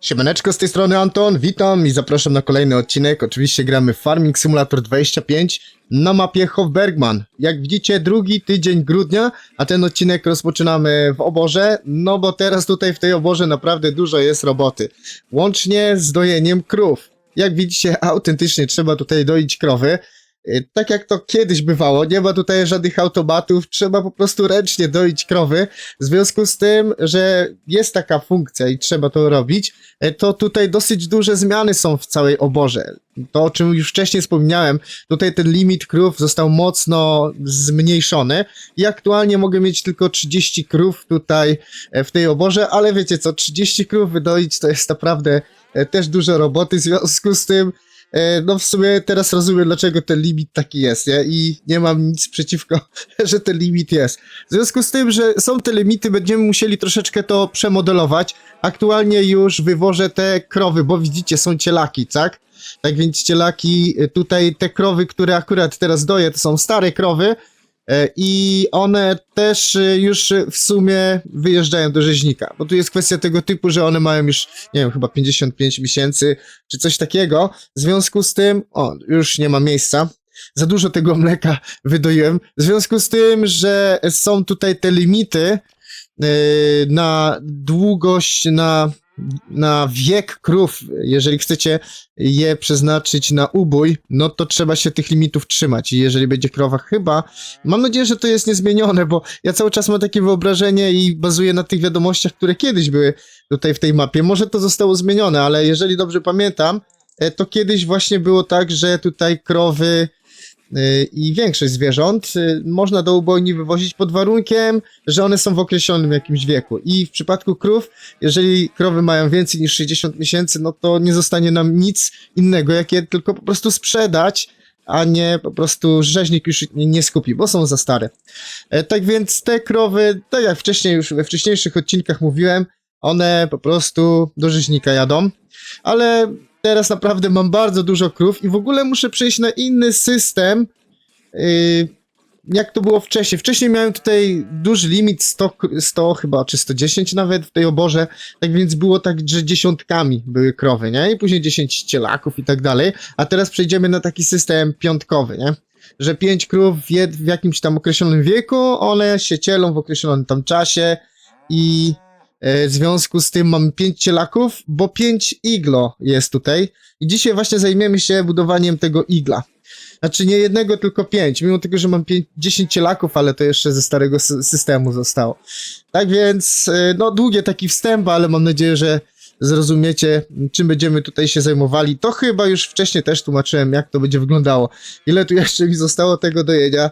Siemaneczko, z tej strony Anton, witam i zapraszam na kolejny odcinek. Oczywiście gramy Farming Simulator 25 na mapie Hofbergman. Jak widzicie, drugi tydzień grudnia, a ten odcinek rozpoczynamy w oborze, no bo teraz tutaj w tej oborze naprawdę dużo jest roboty. Łącznie z dojeniem krów. Jak widzicie, autentycznie trzeba tutaj doić krowy. Y, Tak jak to kiedyś bywało, nie ma tutaj żadnych automatów, trzeba po prostu ręcznie doić krowy. W związku z tym, że jest taka funkcja i trzeba to robić, e, to tutaj dosyć duże zmiany są w całej oborze. To, o czym już wcześniej wspomniałem, tutaj ten limit krów został mocno zmniejszony i aktualnie mogę mieć tylko 30 krów tutaj e, w tej oborze, ale wiecie co, 30 krów wydoić to jest naprawdę e, też dużo roboty, w związku z tym No w sumie teraz rozumiem, dlaczego ten limit taki jest, nie? I nie mam nic przeciwko, że ten limit jest. W związku z tym, że są te limity, będziemy musieli troszeczkę to przemodelować. Aktualnie już wywożę te krowy, bo widzicie, są cielaki, tak? Tak więc cielaki, y, tutaj te krowy, które akurat teraz doję, to są stare krowy e, i one też y, już w sumie wyjeżdżają do rzeźnika, bo tu jest kwestia tego typu, że one mają już, nie wiem, chyba 55 miesięcy, czy coś takiego. W związku z tym, o, już nie ma miejsca. Za dużo tego mleka wydoiłem. W związku z tym, że są tutaj te limity yy, na długość, na, na wiek krów, jeżeli chcecie je przeznaczyć na ubój, no to trzeba się tych limitów trzymać. I jeżeli będzie krowa chyba, mam nadzieję, że to jest niezmienione, bo ja cały czas mam takie wyobrażenie i bazuję na tych wiadomościach, które kiedyś były tutaj w tej mapie. Może to zostało zmienione, ale jeżeli dobrze pamiętam, e, to kiedyś właśnie było tak, że tutaj krowy i większość zwierząt e, można do ubojni wywozić pod warunkiem, że one są w określonym jakimś wieku. I w przypadku krów, jeżeli krowy mają więcej niż 60 miesięcy, no to nie zostanie nam nic innego, jak je tylko po prostu sprzedać, a nie po prostu rzeźnik już nie nie skupi, bo są za stare. E, Tak więc te krowy, tak jak wcześniej już we wcześniejszych odcinkach mówiłem, one po prostu do rzeźnika jadą, ale teraz naprawdę mam bardzo dużo krów i w ogóle muszę przejść na inny system, yy, jak to było wcześniej. Wcześniej miałem tutaj duży limit 100, k- 100 chyba, czy 110 nawet w tej oborze, tak więc było tak, że dziesiątkami były krowy, nie? I później 10 cielaków i tak dalej, a teraz przejdziemy na taki system piątkowy, nie? Że 5 krów w, w jakimś tam określonym wieku, one się cielą w określonym tam czasie i w związku z tym mamy 5 cielaków, bo 5 iglo jest tutaj i dzisiaj właśnie zajmiemy się budowaniem tego igla. Znaczy nie jednego, tylko 5, mimo tego, że mam 5, 10 cielaków, ale to jeszcze ze starego sy- systemu zostało. Tak więc, e, no długie taki wstęp, ale mam nadzieję, że zrozumiecie, czym będziemy tutaj się zajmowali. To chyba już wcześniej też tłumaczyłem, jak to będzie wyglądało. Ile tu jeszcze mi zostało tego dojenia.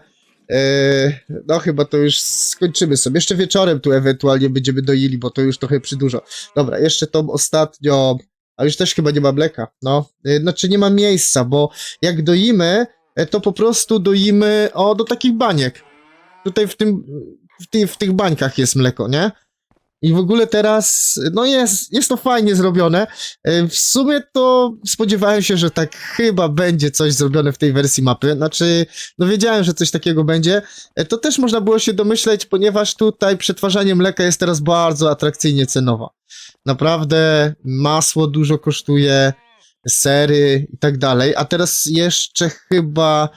Eee, no chyba to już skończymy sobie. Jeszcze wieczorem tu ewentualnie będziemy doili, bo to już trochę przydużo. Dobra, jeszcze tą ostatnią, a już też chyba nie ma mleka, no. Eee, znaczy nie ma miejsca, bo jak doimy, e, to po prostu doimy, o, do takich baniek. Tutaj w tym, w, ty, w tych bańkach jest mleko, nie? I w ogóle teraz, no jest, jest to fajnie zrobione. E, W sumie to spodziewałem się, że tak chyba będzie coś zrobione w tej wersji mapy. Znaczy, no wiedziałem, że coś takiego będzie. E, To też można było się domyśleć, ponieważ tutaj przetwarzanie mleka jest teraz bardzo atrakcyjnie cenowo. Naprawdę masło dużo kosztuje, sery i tak dalej. A teraz jeszcze chyba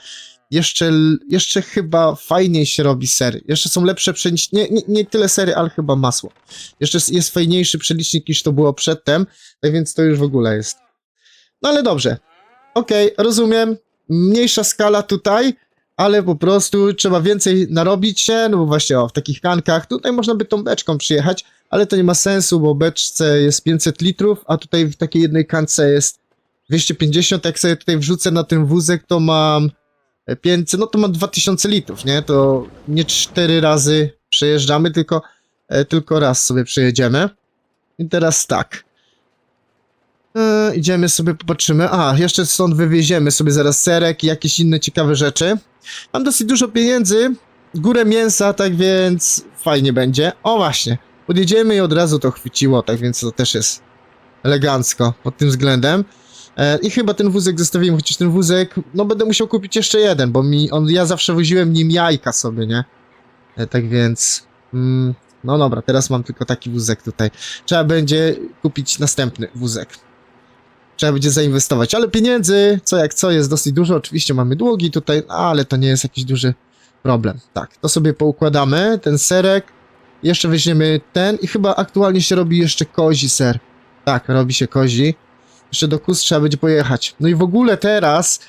jeszcze, jeszcze chyba fajniej się robi sery. Jeszcze są lepsze przelicznik, nie, nie, nie tyle sery, ale chyba masło. Jeszcze jest- jest fajniejszy przelicznik niż to było przedtem, tak więc to już w ogóle jest. No ale dobrze. Okej, rozumiem. Mniejsza skala tutaj, ale po prostu trzeba więcej narobić się, no bo właśnie o, w takich kankach, tutaj można by tą beczką przyjechać, ale to nie ma sensu, bo beczce jest 500 litrów, a tutaj w takiej jednej kance jest 250, jak sobie tutaj wrzucę na ten wózek, to mam 500, no to ma 2000 litrów, nie? To nie cztery razy przejeżdżamy, tylko, e, tylko raz sobie przejedziemy. I teraz tak. E, idziemy sobie, popatrzymy. A, jeszcze stąd wywieziemy sobie zaraz serek i jakieś inne ciekawe rzeczy. Mam dosyć dużo pieniędzy, górę mięsa, tak więc fajnie będzie. O właśnie, podjedziemy i od razu to chwyciło, tak więc to też jest elegancko pod tym względem. E, I chyba ten wózek zostawiłem, chociaż ten wózek, no będę musiał kupić jeszcze jeden, bo mi on, ja zawsze woziłem nim jajka sobie, nie? E, tak więc, mm, No dobra, teraz mam tylko taki wózek tutaj. Trzeba będzie kupić następny wózek. Trzeba będzie zainwestować, ale pieniędzy, co jak co, jest dosyć dużo. Oczywiście mamy długi tutaj, ale to nie jest jakiś duży problem. Tak, to sobie poukładamy, ten serek. Jeszcze weźmiemy ten i chyba aktualnie się robi jeszcze kozi ser. Tak, robi się kozi. Jeszcze do kus trzeba będzie pojechać. No i w ogóle teraz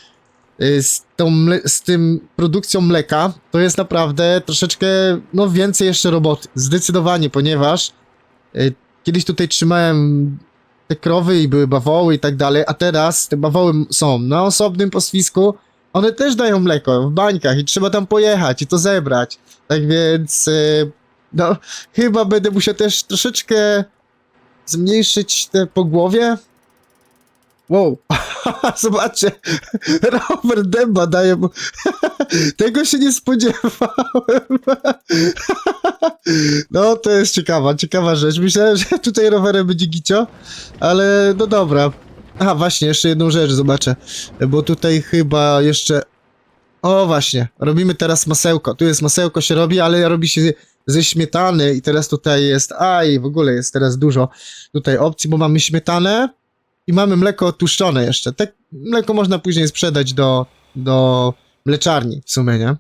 y, z, tą z tym produkcją mleka to jest naprawdę troszeczkę, no więcej jeszcze roboty. Zdecydowanie, ponieważ y, kiedyś tutaj trzymałem te krowy i były bawoły i tak dalej, a teraz te bawoły są na osobnym pastwisku. One też dają mleko w bańkach i trzeba tam pojechać i to zebrać. Tak więc, y, no, chyba będę musiał też troszeczkę zmniejszyć te pogłowie. Wow, zobaczcie, Robert Dęba daje mu... Tego się nie spodziewałem. No, to jest ciekawa, ciekawa rzecz. Myślałem, że tutaj rowerem będzie gicio, ale no dobra. Aha, właśnie, jeszcze jedną rzecz zobaczę, bo tutaj chyba jeszcze... O, właśnie, robimy teraz masełko. Tu jest masełko się robi, ale robi się ze śmietany i teraz tutaj jest... Aj, w ogóle jest teraz dużo tutaj opcji, bo mamy śmietanę, i mamy mleko tłuszczone jeszcze. Te mleko można później sprzedać do, do mleczarni w sumie, nie?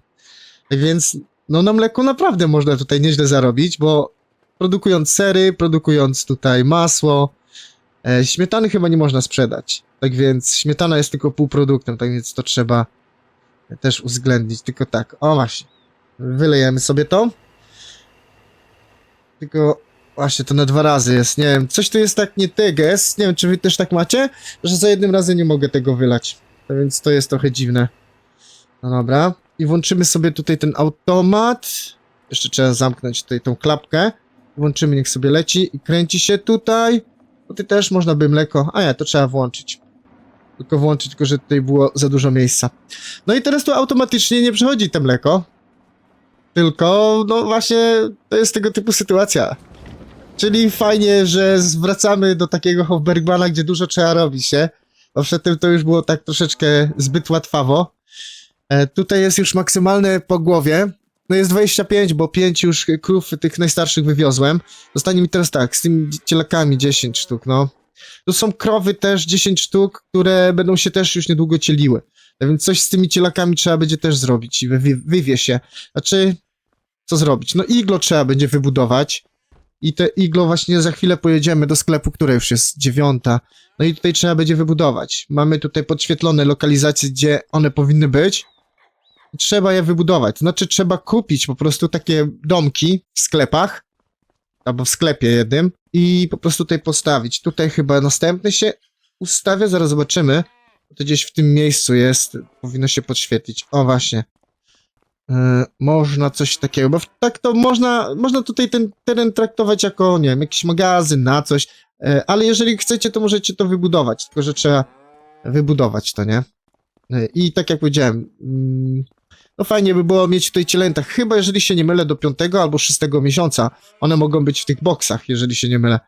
Tak więc, no na mleku naprawdę można tutaj nieźle zarobić, bo produkując sery, produkując tutaj masło, e, śmietany chyba nie można sprzedać. Tak więc śmietana jest tylko półproduktem, tak więc to trzeba też uwzględnić. Tylko tak, o właśnie, wylejemy sobie to. Tylko Właśnie, to na dwa razy jest, nie wiem, coś tu jest tak nie teges, nie wiem, czy wy też tak macie, że za jednym razem nie mogę tego wylać, to więc to jest trochę dziwne. No dobra, i włączymy sobie tutaj ten automat, jeszcze trzeba zamknąć tutaj tą klapkę, włączymy, niech sobie leci i kręci się tutaj, tutaj też można by mleko, a nie, to trzeba włączyć. Tylko włączyć, tylko że tutaj było za dużo miejsca. No i teraz tu automatycznie nie przechodzi to mleko, tylko, no właśnie, to jest tego typu sytuacja. Czyli fajnie, że zwracamy do takiego Hofbergmana, gdzie dużo trzeba robić, nie? Bo przedtem to już było tak troszeczkę zbyt łatwawo. E, tutaj jest już maksymalne po głowie. No jest 25, bo 5 już krów tych najstarszych wywiozłem. Zostanie mi teraz tak, z tymi cielakami 10 sztuk, no. Tu są krowy też 10 sztuk, które będą się też już niedługo cieliły. A więc coś z tymi cielakami trzeba będzie też zrobić i wywie się. Znaczy, co zrobić? No iglo trzeba będzie wybudować. I te iglo właśnie za chwilę pojedziemy do sklepu, która już jest dziewiąta. No i tutaj trzeba będzie wybudować. Mamy tutaj podświetlone lokalizacje, gdzie one powinny być. Trzeba je wybudować. Znaczy trzeba kupić po prostu takie domki w sklepach. Albo w sklepie jednym. I po prostu tutaj postawić. Tutaj chyba następny się ustawia, zaraz zobaczymy. To gdzieś w tym miejscu jest. Powinno się podświetlić. O właśnie. E, można coś takiego, bo tak to można, można tutaj ten teren traktować jako, nie wiem, jakiś magazyn na coś, e, ale jeżeli chcecie, to możecie to wybudować, tylko że trzeba wybudować to, nie? E, I tak jak powiedziałem, mm, no fajnie by było mieć tutaj cielęta, chyba jeżeli się nie mylę, do piątego albo szóstego miesiąca, one mogą być w tych boksach, jeżeli się nie mylę.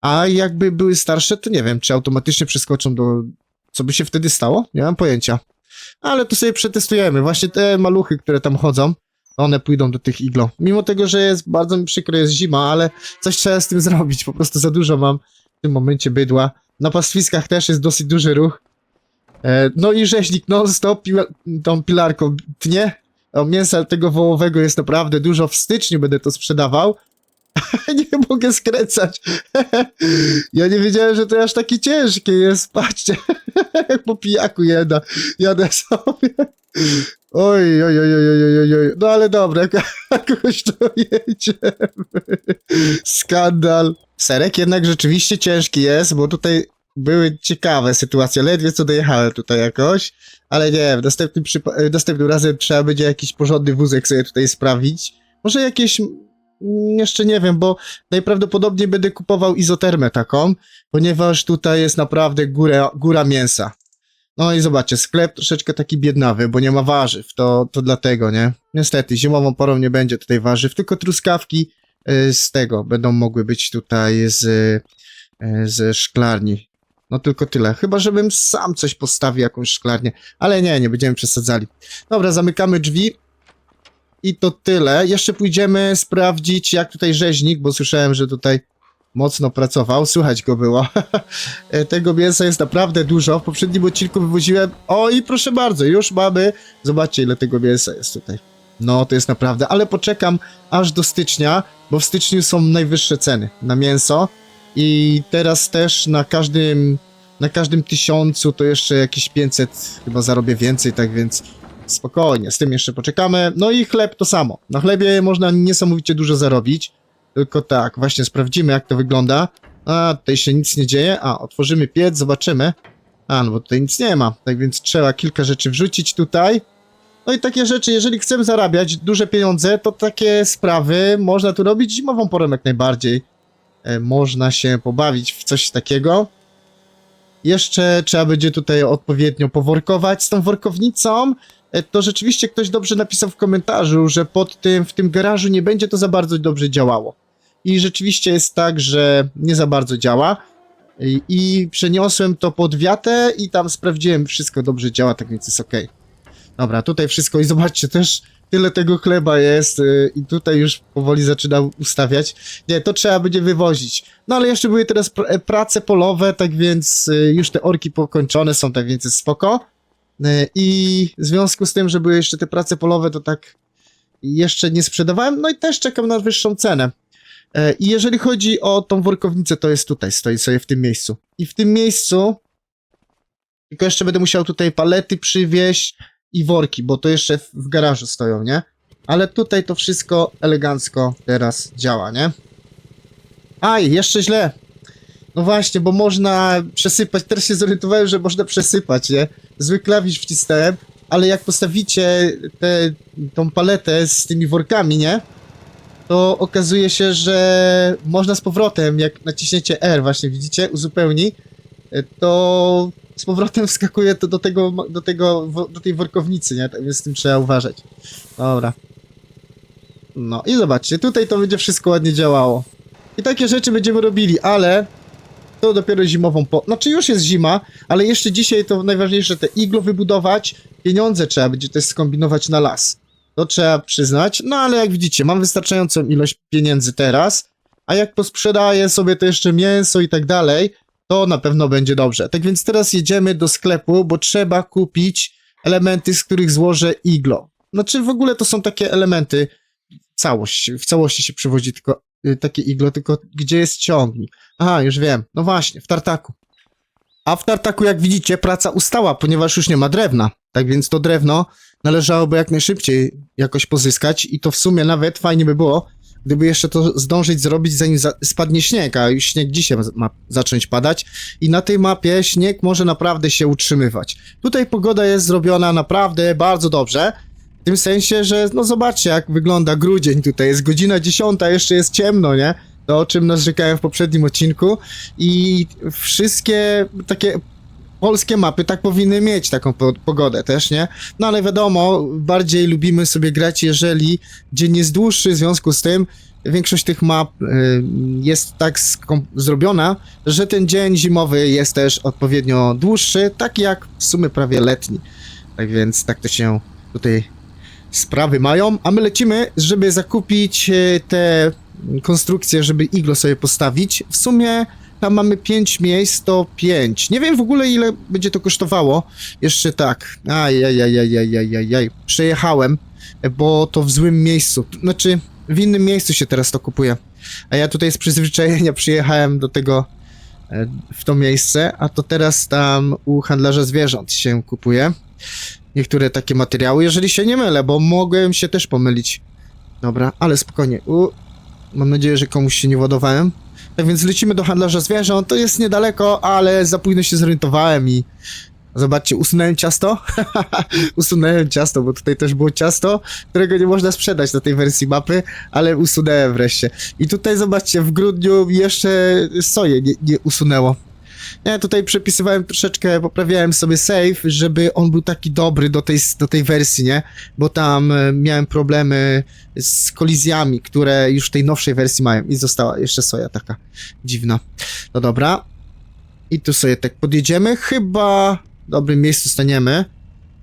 A jakby były starsze, to nie wiem, czy automatycznie przeskoczą do... Co by się wtedy stało? Nie mam pojęcia. Ale tu sobie przetestujemy. Właśnie te maluchy, które tam chodzą, one pójdą do tych iglo. Mimo tego, że jest bardzo mi przykro, jest zima, ale coś trzeba z tym zrobić. Po prostu za dużo mam w tym momencie bydła. Na pastwiskach też jest dosyć duży ruch. E, no i rzeźnik non-stop tą pilarką tnie. Mięsa tego wołowego jest naprawdę dużo. W styczniu będę to sprzedawał. nie mogę skręcać. ja nie wiedziałem, że to aż takie ciężkie jest. Patrzcie, po pijaku jada. Jadę sobie. Oj, oj, oj, oj, oj, oj. No ale dobra, jak- jakoś to jedziemy. Skandal. Serek jednak rzeczywiście ciężki jest, bo tutaj były ciekawe sytuacje. Ledwie co dojechałem tutaj jakoś, ale nie, w następnym, następnym razem trzeba będzie jakiś porządny wózek sobie tutaj sprawić. Może jakieś jeszcze nie wiem, bo najprawdopodobniej będę kupował izotermę taką, ponieważ tutaj jest naprawdę góra, góra mięsa. No i zobaczcie, sklep troszeczkę taki biednawy, bo nie ma warzyw, to, to dlatego, nie? Niestety, zimową porą nie będzie tutaj warzyw, tylko truskawki y, z tego będą mogły być tutaj z, y, z szklarni. No tylko tyle. Chyba, żebym sam coś postawił, jakąś szklarnię. Ale nie, nie będziemy przesadzali. Dobra, zamykamy drzwi i to tyle. Jeszcze pójdziemy sprawdzić, jak tutaj rzeźnik, bo słyszałem, że tutaj mocno pracował. Słychać go było. Tego mięsa jest naprawdę dużo. W poprzednim odcinku wywoziłem. O i proszę bardzo, już mamy. Zobaczcie, ile tego mięsa jest tutaj. No, to jest naprawdę. Ale poczekam aż do stycznia, bo w styczniu są najwyższe ceny na mięso. I teraz też na każdym. Na każdym tysiącu to jeszcze jakieś 500 chyba zarobię więcej, tak więc spokojnie, z tym jeszcze poczekamy. No i chleb to samo. Na chlebie można niesamowicie dużo zarobić. Tylko tak, właśnie sprawdzimy jak to wygląda. A, tutaj się nic nie dzieje. A, otworzymy piec, zobaczymy. A, no bo tutaj nic nie ma. Tak więc trzeba kilka rzeczy wrzucić tutaj. No i takie rzeczy, jeżeli chcemy zarabiać duże pieniądze, to takie sprawy można tu robić zimową porą jak najbardziej. E, można się pobawić w coś takiego. Jeszcze trzeba będzie tutaj odpowiednio poworkować z tą workownicą. E, To rzeczywiście ktoś dobrze napisał w komentarzu, że pod tym, w tym garażu nie będzie to za bardzo dobrze działało. I rzeczywiście jest tak, że nie za bardzo działa. I, i przeniosłem to pod wiatę i tam sprawdziłem, wszystko dobrze działa, tak więc jest ok. Dobra, tutaj wszystko i zobaczcie, też tyle tego chleba jest y, i tutaj już powoli zaczynam ustawiać. Nie, to trzeba będzie wywozić. No ale jeszcze były teraz pr- prace polowe, tak więc y, już te orki pokończone są, tak więc jest spoko. Y, I w związku z tym, że były jeszcze te prace polowe, to tak jeszcze nie sprzedawałem, no i też czekam na wyższą cenę. E, I jeżeli chodzi o tą workownicę, to jest tutaj, stoi sobie w tym miejscu. I w tym miejscu tylko jeszcze będę musiał tutaj palety przywieźć i worki, bo to jeszcze w garażu stoją, nie? Ale tutaj to wszystko elegancko teraz działa, nie? Aj, jeszcze źle. No właśnie, bo można przesypać, teraz się zorientowałem, że można przesypać, nie? Zły klawisz wcisnąłem, ale jak postawicie tę tą paletę z tymi workami, nie? To okazuje się, że można z powrotem, jak naciśniecie R, właśnie widzicie, uzupełni, to z powrotem wskakuje to do tego, do tego, do tej workownicy, nie? Tak więc z tym trzeba uważać. Dobra. No i zobaczcie, tutaj to będzie wszystko ładnie działało. I takie rzeczy będziemy robili, ale to dopiero zimową po... Znaczy już jest zima, ale jeszcze dzisiaj to najważniejsze te iglo wybudować, pieniądze trzeba będzie też skombinować na las. To trzeba przyznać, no ale jak widzicie, mam wystarczającą ilość pieniędzy teraz, a jak posprzedaję sobie to jeszcze mięso i tak dalej, to na pewno będzie dobrze. Tak więc teraz jedziemy do sklepu, bo trzeba kupić elementy, z których złożę iglo. Znaczy w ogóle to są takie elementy, całość, w całości się przywozi tylko takie iglo, tylko gdzie jest ciągnik? Aha, już wiem, no właśnie, w tartaku. A w tartaku, jak widzicie, praca ustała, ponieważ już nie ma drewna. Tak więc to drewno należałoby jak najszybciej jakoś pozyskać i to w sumie nawet fajnie by było, gdyby jeszcze to zdążyć zrobić zanim za spadnie śnieg, a już śnieg dzisiaj ma zacząć padać i na tej mapie śnieg może naprawdę się utrzymywać. Tutaj pogoda jest zrobiona naprawdę bardzo dobrze, w tym sensie, że no zobaczcie jak wygląda grudzień tutaj, jest godzina 10, jeszcze jest ciemno, nie? To o czym narzekałem w poprzednim odcinku i wszystkie takie polskie mapy tak powinny mieć taką po pogodę też, nie? No ale wiadomo, bardziej lubimy sobie grać, jeżeli dzień jest dłuższy, w związku z tym większość tych map y, jest tak zrobiona, że ten dzień zimowy jest też odpowiednio dłuższy, tak jak w sumie prawie letni. Tak więc tak to się tutaj sprawy mają, a my lecimy, żeby zakupić e, te konstrukcje, żeby iglo sobie postawić. W sumie tam mamy 5 miejsc, to 5. Nie wiem w ogóle ile będzie to kosztowało. Jeszcze tak. Ajajajajajajajaj. Przejechałem, bo to w złym miejscu. Znaczy, w innym miejscu się teraz to kupuje. A ja tutaj z przyzwyczajenia przyjechałem do tego, w to miejsce, a to teraz tam u handlarza zwierząt się kupuje. Niektóre takie materiały, jeżeli się nie mylę, bo mogłem się też pomylić. Dobra, ale spokojnie. U, mam nadzieję, że komuś się nie ładowałem. Tak więc lecimy do handlarza zwierząt. To jest niedaleko, ale za późno się zorientowałem i zobaczcie, usunąłem ciasto. usunąłem ciasto, bo tutaj też było ciasto, którego nie można sprzedać na tej wersji mapy, ale usunąłem wreszcie. I tutaj zobaczcie, w grudniu jeszcze soję nie, nie usunęło. Ja tutaj przepisywałem troszeczkę, poprawiałem sobie save, żeby on był taki dobry do tej, do tej wersji, nie? Bo tam e, miałem problemy z kolizjami, które już w tej nowszej wersji mają i została jeszcze soja taka dziwna. No dobra. I tu sobie tak podjedziemy. Chyba dobrym miejscu staniemy,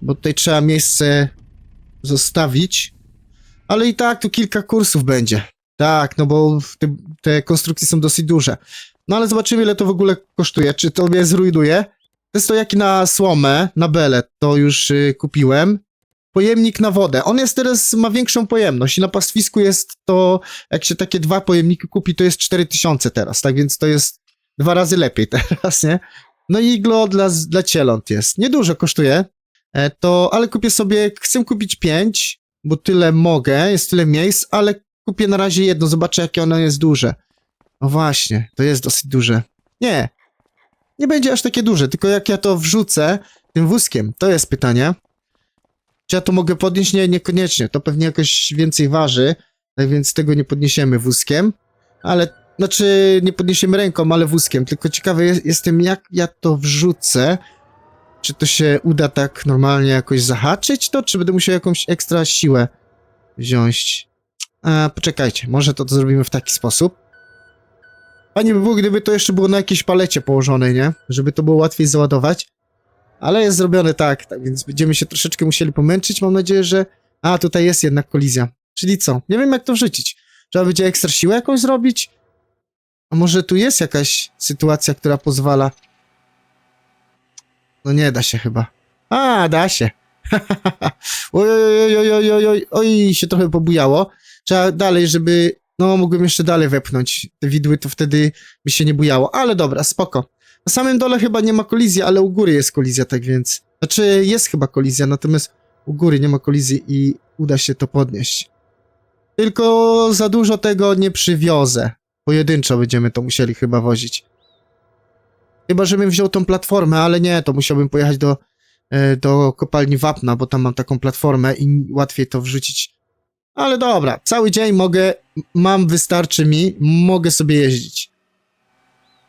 bo tutaj trzeba miejsce zostawić. Ale i tak tu kilka kursów będzie. Tak, no bo te, te konstrukcje są dosyć duże. No ale zobaczymy, ile to w ogóle kosztuje. Czy to mnie zrujnuje? To jak na słomę, na belę, to już y, kupiłem. Pojemnik na wodę. On jest teraz, ma większą pojemność i na pastwisku jest to, jak się takie dwa pojemniki kupi, to jest 4000 teraz, tak więc to jest dwa razy lepiej teraz, nie? No i iglo dla, dla cieląt jest. Niedużo kosztuje, e, to, ale kupię sobie, chcę kupić pięć, bo tyle mogę, jest tyle miejsc, ale kupię na razie jedno, zobaczę jakie ono jest duże. No właśnie, to jest dosyć duże. Nie, nie będzie aż takie duże, tylko jak ja to wrzucę tym wózkiem, to jest pytanie. Czy ja to mogę podnieść? Nie, niekoniecznie. To pewnie jakoś więcej waży, tak więc tego nie podniesiemy wózkiem. Ale, znaczy, nie podniesiemy ręką, ale wózkiem. Tylko ciekawy jest, jestem, jak ja to wrzucę. Czy to się uda tak normalnie jakoś zahaczyć to, czy będę musiał jakąś ekstra siłę wziąć? A, poczekajcie, może to, to zrobimy w taki sposób. Fajnie by było, gdyby to jeszcze było na jakiejś palecie położone, nie? Żeby to było łatwiej załadować. Ale jest zrobione tak, tak więc będziemy się troszeczkę musieli pomęczyć. Mam nadzieję, że... A, tutaj jest jednak kolizja. Czyli co? Nie wiem, jak to wrzucić. Trzeba będzie ekstra siłę jakąś zrobić? A może tu jest jakaś sytuacja, która pozwala... No nie da się chyba. A, da się. oj, oj, oj, oj, oj, oj, oj, się trochę pobujało. Trzeba dalej, żeby... No, mógłbym jeszcze dalej wepchnąć te widły, to wtedy by się nie bujało. Ale dobra, spoko. Na samym dole chyba nie ma kolizji, ale u góry jest kolizja, tak więc... Znaczy, jest chyba kolizja, natomiast u góry nie ma kolizji i uda się to podnieść. Tylko za dużo tego nie przywiozę. Pojedynczo będziemy to musieli chyba wozić. Chyba, żebym wziął tą platformę, ale nie, to musiałbym pojechać do, e, do kopalni wapna, bo tam mam taką platformę i łatwiej to wrzucić. Ale dobra, cały dzień mogę, mam, wystarczy mi, mogę sobie jeździć.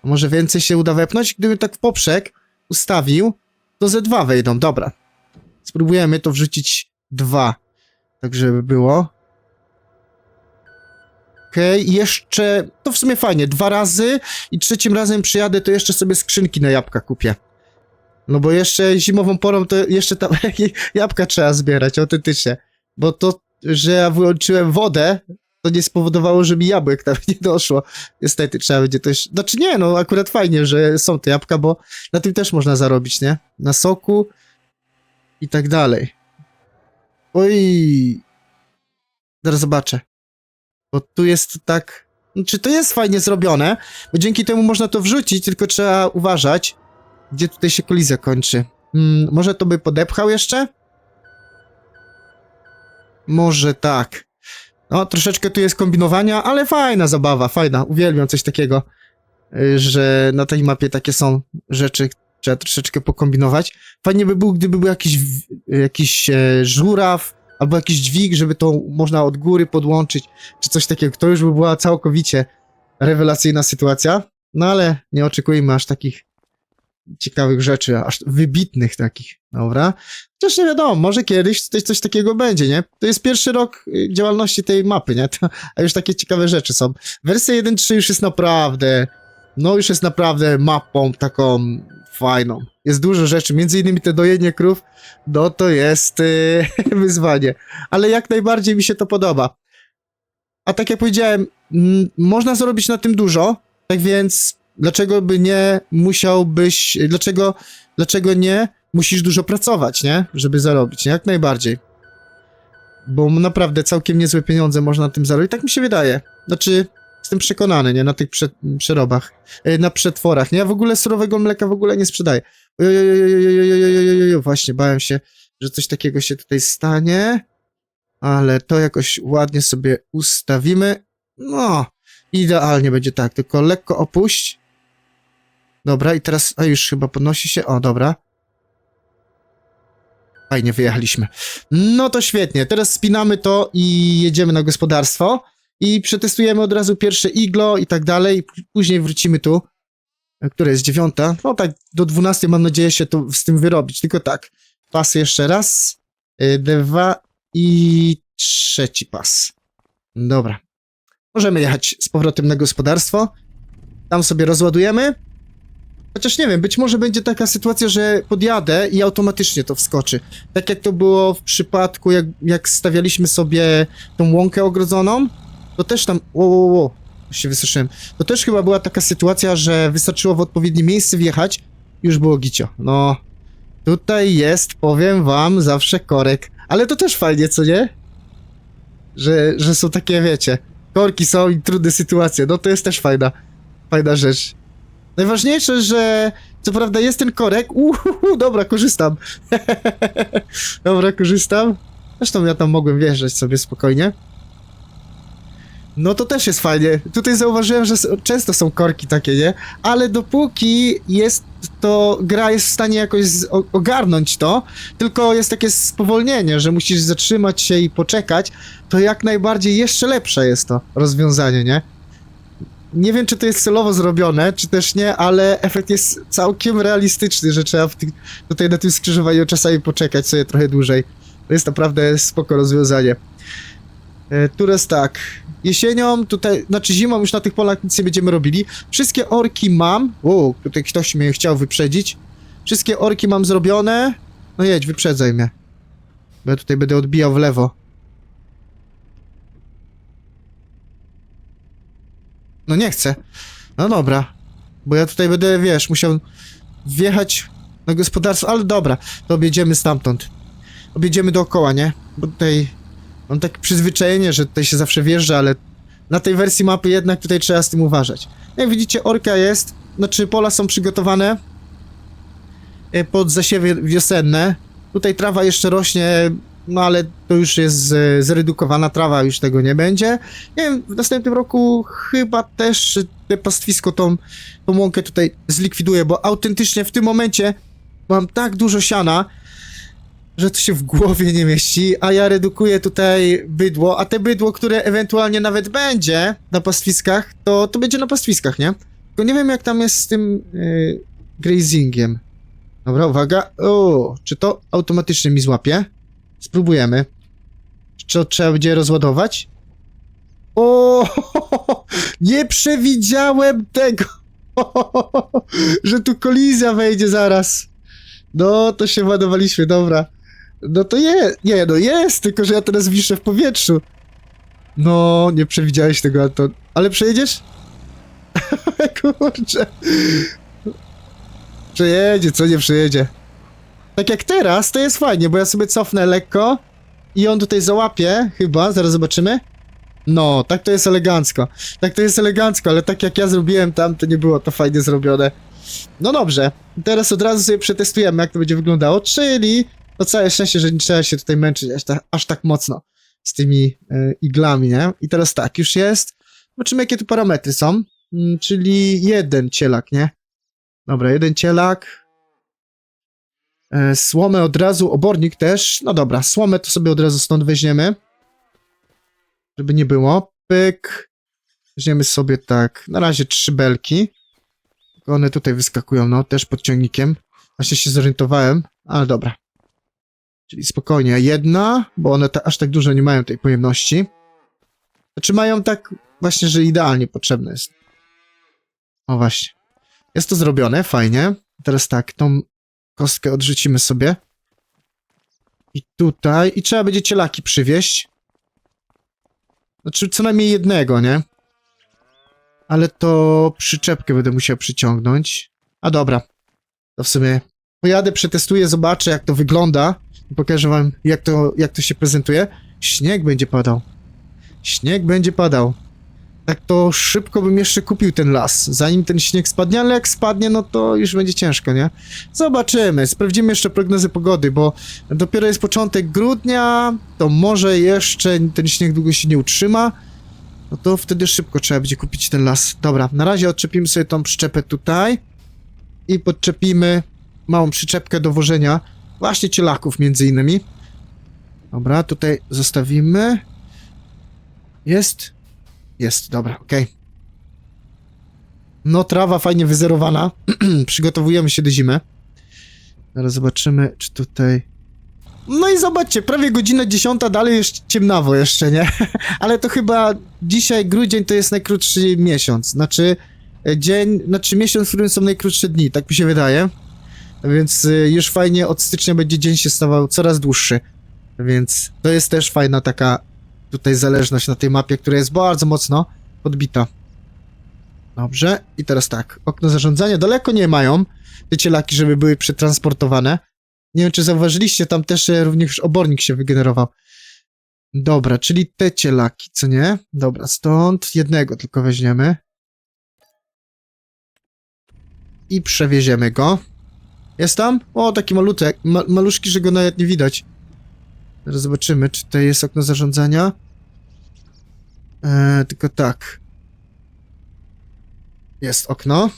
Może więcej się uda wepnąć? Gdybym tak w poprzek ustawił, to ze dwa wejdą, dobra. Spróbujemy to wrzucić dwa, tak żeby było. Okej, okay, jeszcze, to w sumie fajnie, dwa razy i trzecim razem przyjadę, to jeszcze sobie skrzynki na jabłka kupię. No bo jeszcze zimową porą to jeszcze tam jabłka trzeba zbierać, autentycznie. Bo to, że ja wyłączyłem wodę, to nie spowodowało, że mi jabłek tam nie doszło. Niestety trzeba będzie też, znaczy nie, no akurat fajnie, że są te jabłka, bo na tym też można zarobić, nie? Na soku i tak dalej. Oj, zaraz zobaczę. Bo tu jest tak, czy to jest fajnie zrobione, bo dzięki temu można to wrzucić, tylko trzeba uważać, gdzie tutaj się kolizja kończy. Hmm, może to by podepchał jeszcze? Może tak. No, troszeczkę tu jest kombinowania, ale fajna zabawa, fajna. Uwielbiam coś takiego, y, że na tej mapie takie są rzeczy, trzeba troszeczkę pokombinować. Fajnie by było, gdyby był jakiś, jakiś e, żuraw, albo jakiś dźwig, żeby to można od góry podłączyć, czy coś takiego. To już by była całkowicie rewelacyjna sytuacja. No ale nie oczekujmy aż takich ciekawych rzeczy, aż wybitnych takich, dobra? Chociaż nie wiadomo, może kiedyś coś, coś takiego będzie, nie? To jest pierwszy rok y, działalności tej mapy, nie? To, a już takie ciekawe rzeczy są. Wersja 1.3 już jest naprawdę, no już jest naprawdę mapą taką fajną. Jest dużo rzeczy, między innymi te dojenie krów, no to jest y, wyzwanie. Ale jak najbardziej mi się to podoba. A tak jak powiedziałem, można zrobić na tym dużo, tak więc dlaczego by nie musiałbyś, dlaczego, dlaczego nie musisz dużo pracować, nie? Żeby zarobić, nie? Jak najbardziej. Bo naprawdę całkiem niezłe pieniądze można na tym zarobić, tak mi się wydaje. Znaczy, jestem przekonany, nie? Na tych prze, przerobach, na przetworach, nie? Ja w ogóle surowego mleka w ogóle nie sprzedaję. Właśnie, bałem się, że coś takiego się tutaj stanie, ale to jakoś ładnie sobie ustawimy. No, idealnie będzie tak, tylko lekko opuść. Dobra, i teraz, a już chyba podnosi się, o, dobra. Fajnie, wyjechaliśmy. No to świetnie, teraz spinamy to i jedziemy na gospodarstwo i przetestujemy od razu pierwsze iglo i tak dalej, później wrócimy tu, która jest dziewiąta, no tak do 12 mam nadzieję się to z tym wyrobić, tylko tak, pas jeszcze raz, y, dwa i trzeci pas. Dobra. Możemy jechać z powrotem na gospodarstwo, tam sobie rozładujemy. Chociaż nie wiem, być może będzie taka sytuacja, że podjadę i automatycznie to wskoczy. Tak jak to było w przypadku, jak, jak stawialiśmy sobie tą łąkę ogrodzoną, to też tam... Wo, wo, wo, się wystraszyłem. To też chyba była taka sytuacja, że wystarczyło w odpowiednie miejsce wjechać już było gicio. No, tutaj jest, powiem wam, zawsze korek. Ale to też fajnie, co nie? Że, że są takie, wiecie, korki są i trudne sytuacje. No to jest też fajna, fajna rzecz. Najważniejsze, że co prawda jest ten korek. Uhu, dobra, korzystam. dobra, korzystam. Zresztą ja tam mogłem wjeżdżać sobie spokojnie. No to też jest fajnie. Tutaj zauważyłem, że często są korki takie, nie? Ale dopóki jest to, gra jest w stanie jakoś ogarnąć to, tylko jest takie spowolnienie, że musisz zatrzymać się i poczekać, to jak najbardziej jeszcze lepsze jest to rozwiązanie, nie? Nie wiem, czy to jest celowo zrobione, czy też nie, ale efekt jest całkiem realistyczny, że trzeba tutaj na tym skrzyżowaniu czasami poczekać sobie trochę dłużej. To jest naprawdę spoko rozwiązanie. E, Teraz tak, jesienią, tutaj, znaczy zimą już na tych polach nic nie będziemy robili. Wszystkie orki mam. O, tutaj ktoś mnie chciał wyprzedzić. Wszystkie orki mam zrobione. No jedź, wyprzedzaj mnie. Bo ja tutaj będę odbijał w lewo. No nie chcę. No dobra. Bo ja tutaj będę, wiesz, musiał wjechać na gospodarstwo, ale dobra, to objedziemy stamtąd. Objedziemy dookoła, nie? Bo tutaj mam takie przyzwyczajenie, że tutaj się zawsze wjeżdża, ale na tej wersji mapy jednak tutaj trzeba z tym uważać. Jak widzicie, orka jest, znaczy pola są przygotowane e, pod zasiewy wiosenne. Tutaj trawa jeszcze rośnie, no ale to już jest e, zredukowana trawa, już tego nie będzie. Nie wiem, w następnym roku chyba też te pastwisko tą, tą łąkę tutaj zlikwiduję, bo autentycznie w tym momencie mam tak dużo siana, że to się w głowie nie mieści, a ja redukuję tutaj bydło, a te bydło, które ewentualnie nawet będzie na pastwiskach, to, to będzie na pastwiskach, nie? Tylko nie wiem jak tam jest z tym yy, grazingiem. Dobra, uwaga. O, czy to automatycznie mi złapie? Spróbujemy. Czy trzeba będzie rozładować? O, nie przewidziałem tego, że tu kolizja wejdzie zaraz. No, to się ładowaliśmy, dobra. No to jest, nie, no jest, tylko że ja teraz wiszę w powietrzu. No, nie przewidziałeś tego, Anton. Ale przejedziesz? Kurczę. Przejedzie, co nie przejedzie. Tak jak teraz, to jest fajnie, bo ja sobie cofnę lekko i on tutaj załapie, chyba, zaraz zobaczymy. No, tak to jest elegancko. Tak to jest elegancko, ale tak jak ja zrobiłem tam, to nie było to fajnie zrobione. No dobrze, teraz od razu sobie przetestujemy, jak to będzie wyglądało, czyli no całe szczęście, że nie trzeba się tutaj męczyć aż tak, aż tak mocno z tymi e, iglami, nie? I teraz tak, już jest. Zobaczymy, jakie tu parametry są. Mm, czyli jeden cielak, nie? Dobra, jeden cielak. E, słomę od razu, obornik też. No dobra, słomę to sobie od razu stąd weźmiemy. Żeby nie było. Pyk. Weźmiemy sobie tak, na razie trzy belki. One tutaj wyskakują, no, też pod ciągnikiem. Właśnie się zorientowałem, ale dobra. Czyli spokojnie, jedna, bo one ta, aż tak dużo nie mają tej pojemności. Znaczy mają tak właśnie, że idealnie potrzebne jest. O właśnie. Jest to zrobione, fajnie. Teraz tak, tą kostkę odrzucimy sobie. I tutaj, i trzeba będzie cielaki przywieźć. Znaczy co najmniej jednego, nie? Ale to przyczepkę będę musiał przyciągnąć. A dobra. To w sumie pojadę, przetestuję, zobaczę jak to wygląda. Pokażę wam jak to, jak to się prezentuje. Śnieg będzie padał. Śnieg będzie padał. Tak to szybko bym jeszcze kupił ten las, zanim ten śnieg spadnie, ale jak spadnie, no to już będzie ciężko, nie? Zobaczymy, sprawdzimy jeszcze prognozy pogody, bo dopiero jest początek grudnia, to może jeszcze ten śnieg długo się nie utrzyma. No to wtedy szybko trzeba będzie kupić ten las. Dobra, na razie odczepimy sobie tą przyczepę tutaj i podczepimy małą przyczepkę do wożenia właśnie cielaków między innymi. Dobra, tutaj zostawimy. Jest? Jest, dobra, okej. No, trawa fajnie wyzerowana. Przygotowujemy się do zimy. Zaraz zobaczymy, czy tutaj... No i zobaczcie, prawie godzina dziesiąta, dalej jest ciemnawo jeszcze, nie? Ale to chyba dzisiaj grudzień to jest najkrótszy miesiąc. Znaczy, e, dzień, znaczy miesiąc, w którym są najkrótsze dni, tak mi się wydaje. Więc y, już fajnie od stycznia będzie dzień się stawał coraz dłuższy. Więc to jest też fajna taka tutaj zależność na tej mapie, która jest bardzo mocno podbita. Dobrze, i teraz tak, okno zarządzania daleko nie mają te cielaki, żeby były przetransportowane. Nie wiem, czy zauważyliście, tam też e, również obornik się wygenerował. Dobra, czyli te cielaki, co nie? Dobra, stąd jednego tylko weźmiemy. I przewieziemy go. Jest tam? O, taki malutek, ma maluszki, że go nawet nie widać. Zaraz zobaczymy, czy tutaj jest okno zarządzania. Eee, tylko tak. Jest okno.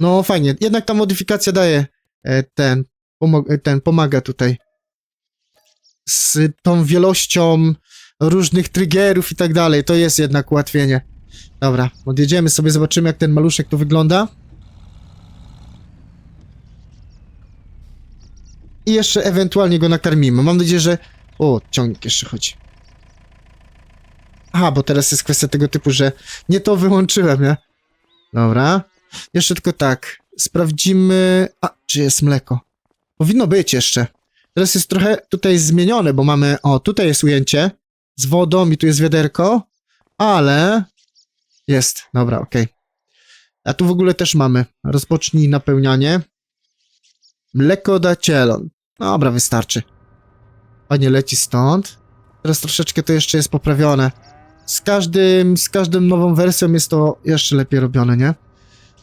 No fajnie, jednak ta modyfikacja daje e, ten, e, ten, pomaga tutaj. Z tą wielością różnych triggerów i tak dalej, to jest jednak ułatwienie. Dobra, odjedziemy sobie, zobaczymy jak ten maluszek tu wygląda. I jeszcze ewentualnie go nakarmimy. Mam nadzieję, że... O, ciągnik jeszcze chodzi. Aha, bo teraz jest kwestia tego typu, że nie to wyłączyłem, nie? Dobra. Jeszcze tylko tak. Sprawdzimy... A, czy jest mleko? Powinno być jeszcze. Teraz jest trochę tutaj zmienione, bo mamy... O, tutaj jest ujęcie z wodą i tu jest wiaderko, ale... Jest. Dobra, okej. A tu w ogóle też mamy. Rozpocznij napełnianie. Mleko da cielon. Dobra, wystarczy. Panie leci stąd. Teraz troszeczkę to jeszcze jest poprawione. Z każdym, z każdą nową wersją jest to jeszcze lepiej robione, nie?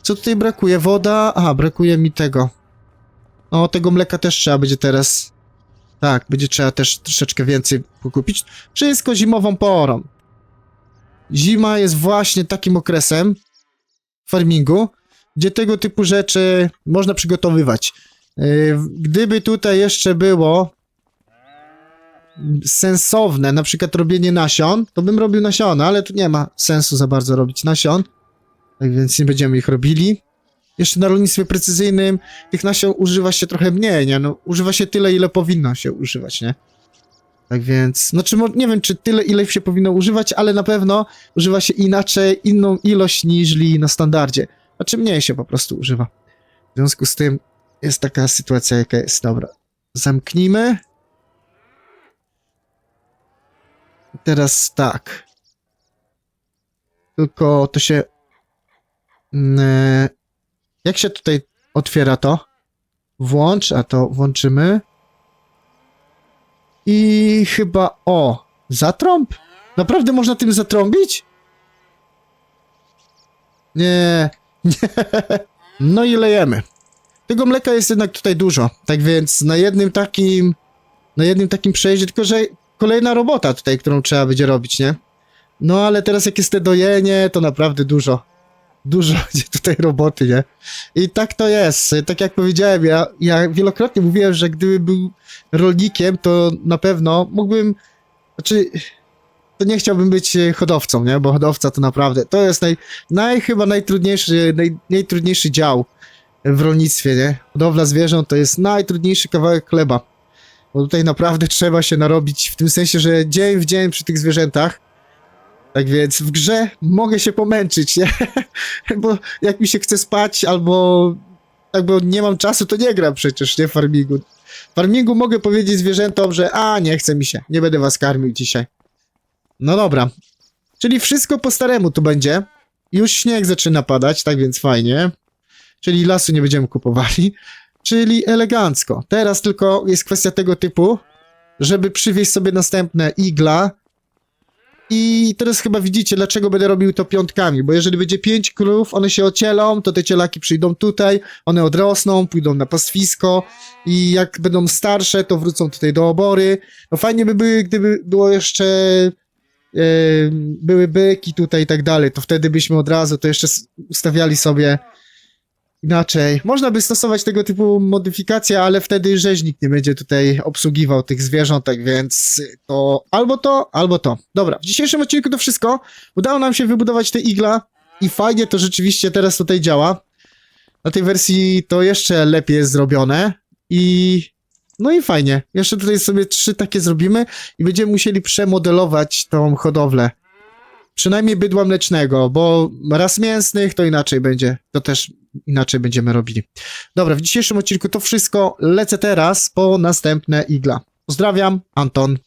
Co tutaj brakuje? Woda? Aha, brakuje mi tego. No, tego mleka też trzeba będzie teraz... Tak, będzie trzeba też troszeczkę więcej kupić. Wszystko zimową porą. Zima jest właśnie takim okresem farmingu, gdzie tego typu rzeczy można przygotowywać. Yy, Gdyby tutaj jeszcze było sensowne, na przykład robienie nasion, to bym robił nasiona, ale tu nie ma sensu za bardzo robić nasion, tak więc nie będziemy ich robili. Jeszcze na rolnictwie precyzyjnym tych nasion używa się trochę mniej, nie? No, używa się tyle, ile powinno się używać, nie? Tak więc, znaczy, nie wiem, czy tyle, ile się powinno używać, ale na pewno używa się inaczej, inną ilość niż na standardzie. Znaczy, mniej się po prostu używa. W związku z tym jest taka sytuacja, jaka jest. Dobra, zamknijmy. Teraz tak. Tylko to się. Mm, Jak się tutaj otwiera to? Włącz, a to włączymy. I chyba. O! Zatrąb? Naprawdę można tym zatrąbić? Nie. Nie. No i lejemy. Tego mleka jest jednak tutaj dużo. Tak więc na jednym takim. Na jednym takim przejeździe, tylko że kolejna robota tutaj, którą trzeba będzie robić, nie? No ale teraz jak jest te dojenie, to naprawdę dużo. Dużo będzie tutaj roboty, nie? I tak to jest. Tak jak powiedziałem, ja, ja wielokrotnie mówiłem, że gdyby był rolnikiem, to na pewno mógłbym. Znaczy. To nie chciałbym być e, hodowcą, nie? Bo hodowca to naprawdę. To jest naj, naj chyba najtrudniejszy, naj, najtrudniejszy dział w rolnictwie, nie? Hodowla zwierząt to jest najtrudniejszy kawałek chleba. Bo tutaj naprawdę trzeba się narobić, w tym sensie, że dzień w dzień przy tych zwierzętach. Tak więc w grze mogę się pomęczyć, nie? Bo jak mi się chce spać, albo albo nie mam czasu, to nie gram przecież, nie? W farmingu. W farmingu mogę powiedzieć zwierzętom, że a, nie chce mi się, nie będę was karmił dzisiaj. No dobra. Czyli wszystko po staremu tu będzie. Już śnieg zaczyna padać, tak więc fajnie. Czyli lasu nie będziemy kupowali. Czyli elegancko. Teraz tylko jest kwestia tego typu, żeby przywieźć sobie następne igla. I teraz chyba widzicie, dlaczego będę robił to piątkami, bo jeżeli będzie pięć krów, one się ocielą, to te cielaki przyjdą tutaj, one odrosną, pójdą na pastwisko i jak będą starsze, to wrócą tutaj do obory. No fajnie by były, gdyby było jeszcze e, były byki tutaj i tak dalej, to wtedy byśmy od razu to jeszcze ustawiali sobie inaczej. Można by stosować tego typu modyfikacje, ale wtedy rzeźnik nie będzie tutaj obsługiwał tych zwierząt, tak więc to albo to, albo to. Dobra, w dzisiejszym odcinku to wszystko. Udało nam się wybudować te igla i fajnie to rzeczywiście teraz tutaj działa. Na tej wersji to jeszcze lepiej jest zrobione i no i fajnie. Jeszcze tutaj sobie trzy takie zrobimy i będziemy musieli przemodelować tą hodowlę. Przynajmniej bydła mlecznego, bo raz mięsnych to inaczej będzie, to też inaczej będziemy robili. Dobra, w dzisiejszym odcinku to wszystko, lecę teraz po następne igla. Pozdrawiam, Anton.